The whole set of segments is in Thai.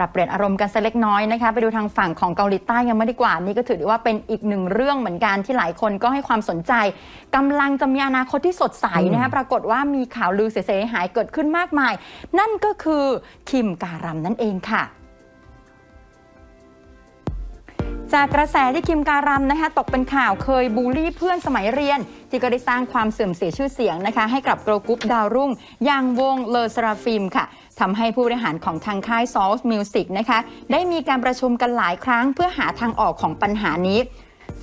ปรับเปลี่ยนอารมณ์กันสักเล็กน้อยนะคะไปดูทางฝั่งของเกาหลีใต้ยังไม่ดีกว่านี่ก็ถือได้ว่าเป็นอีกหนึ่งเรื่องเหมือนกันที่หลายคนก็ให้ความสนใจกำลังจะมีอนาคตที่สดใสนะคะปรากฏว่ามีข่าวลือเสียหายเกิดขึ้นมากมาย นั่นก็คือคิมการัมนั่นเองค่ะ จากกระแสที่คิมการัมนะคะ ตกเป็นข่าวเคยบูลลี่เพื่อนสมัยเรียน ที่ก็ได้สร้างความเสื่อมเสียชื่อเสียงนะคะ ให้กับโกลกรุ๊ปดาวรุ่ง อย่างวงเลอสราฟิมค่ะทำให้ผู้บริหารของทางค่าย s o u l s Music นะคะ ได้มีการประชุมกันหลายครั้งเพื่อหาทางออกของปัญหานี้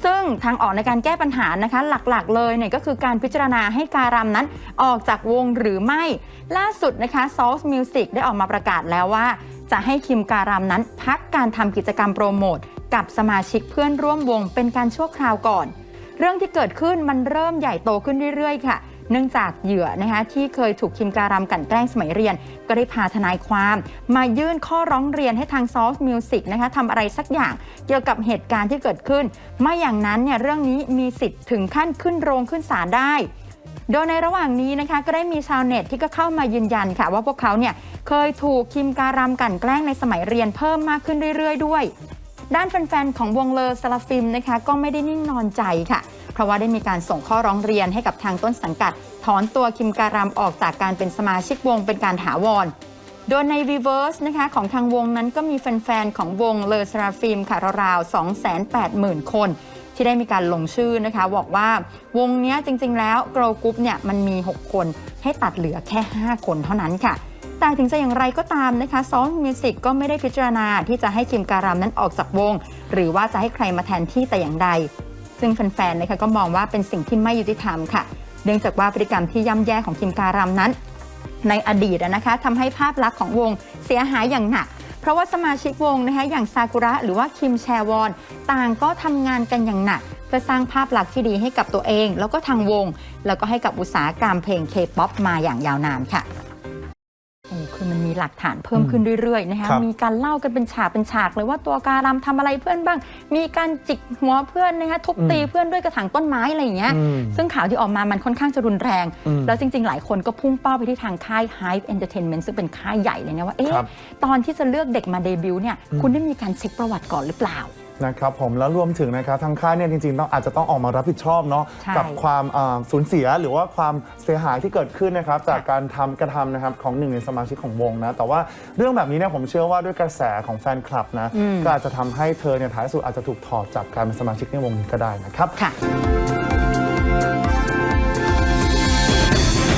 ซึ่งทางออกในการแก้ปัญหานะคะ หลักๆ เลยเนี่ยก็คือการพิจารณาให้การัมนั้นออกจากวงหรือไม่ ล่าสุดนะคะ s o u l s Music ได้ออกมาประกาศแล้วว่า จะให้คิมการัมนั้นพักการทำกิจกรรมโปรโมท กับสมาชิกเพื่อนร่วมวงเป็นการชั่วคราวก่อน เรื่องที่เกิดขึ้นมันเริ่มใหญ่โตขึ้นเรื่อยๆ ค่ะ เนื่องจากเหยื่อนะคะที่เคยถูกคิมการัมกันแกล้งสมัยเรียน ก็ได้พาทนายความ มายื่นข้อร้องเรียนให้ทางซอสมิวสิกนะคะทำอะไรสักอย่างเกี่ยวกับเหตุการณ์ที่เกิดขึ้น ไม่อย่างนั้นเนี่ยเรื่องนี้มีสิทธิ์ถึงขั้นขึ้นโรงขึ้นศาลได้โดยในระหว่างนี้นะคะก็ได้มีชาวเน็ตที่ก็เข้ามายืนยันค่ะ ว่าพวกเขาเนี่ยเคยถูกคิมการัมกันแกล้งในสมัยเรียนเพิ่มมากขึ้นเรื่อย ๆ ด้วย ด้านแฟนๆของวงเลอสลาฟิมนะคะก็ไม่ได้นิ่งนอนใจค่ะ เพราะว่าได้มีการส่งข้อร้องเรียนให้กับทางต้นสังกัด ถอนตัวคิมการัมออกจากการเป็นสมาชิกวงเป็นการถาวรโดยใน Reverse นะคะของทางวงนั้นก็มีแฟนๆของวงเลอสราฟิมค่ะราวๆ280,000 คนที่ได้มีการลงชื่อนะคะ บอกว่าวงนี้จริงๆ แล้วโกลกรุ๊ปเนี่ยมันมี 6 คนให้ตัดเหลือแค่ 5 คนเท่านั้นค่ะ แต่ถึงจะอย่างไรก็ตามนะคะซอฟมิวสิกก็ไม่ได้พิจารณาที่จะให้คิมการามนั้นออกจากวง หรือว่าจะให้ใครมาแทนที่แต่อย่างใด ซึ่งแฟนๆนะคะก็มองว่าเป็นสิ่งที่ไม่ยุติธรรมค่ะ เนื่องจากว่าพฤติกรรมที่ย่ำแย่ของคิมการามนั้น ในอดีตนะคะทำให้ภาพลักษณ์ของวงเสียหายอย่างหนักเพราะว่าสมาชิกวงนะคะอย่างซากุระหรือว่าคิมแชวอน ต่างก็ทำงานกันอย่างหนักเพื่อสร้างภาพลักษณ์ที่ดีให้กับตัวเอง แล้วก็ทางวง แล้วก็ให้กับอุตสาหกรรมเพลงเคป๊อปมาอย่างยาวนานค่ะ คือมันมีหลักฐานเพิ่มขึ้นเรื่อยๆนะคะครับมีการเล่ากันเป็นฉากเป็นฉากเลยว่าตัวการามทำอะไรเพื่อนบ้าง มีการจิกหัวเพื่อนนะคะทุบตีเพื่อนด้วยกระถางต้นไม้อะไรอย่างเงี้ยอืมซึ่งข่าวที่ออกมามันค่อนข้างจะรุนแรงอืมแล้วจริง ๆ หลายคนก็พุ่งเป้าไปที่ทางค่าย Hype Entertainment ซึ่งเป็นค่ายใหญ่เลยนะว่าเอ๊ะครับตอนที่จะเลือกเด็กมาเดบิวต์เนี่ยคุณได้มีการเช็คประวัติก่อนหรือเปล่า นะครับผมแล้วรวมถึงนะครับทางค่ายเนี่ยจริงๆต้องอาจจะต้องออกมารับผิดชอบเนาะใช่ กับความอ่าสูญเสียหรือว่าความเสียหายที่เกิดขึ้นนะครับจากการทำกระทำนะครับของหนึ่งในสมาชิกของวงนะแต่ว่าเรื่องแบบนี้เนี่ยผมเชื่อว่าด้วยกระแสของแฟนคลับนะก็อาจจะทำให้เธอเนี่ยท้ายสุดอาจจะถูกถอดจากการเป็นสมาชิกในวงนี้ก็ได้นะครับ ค่ะ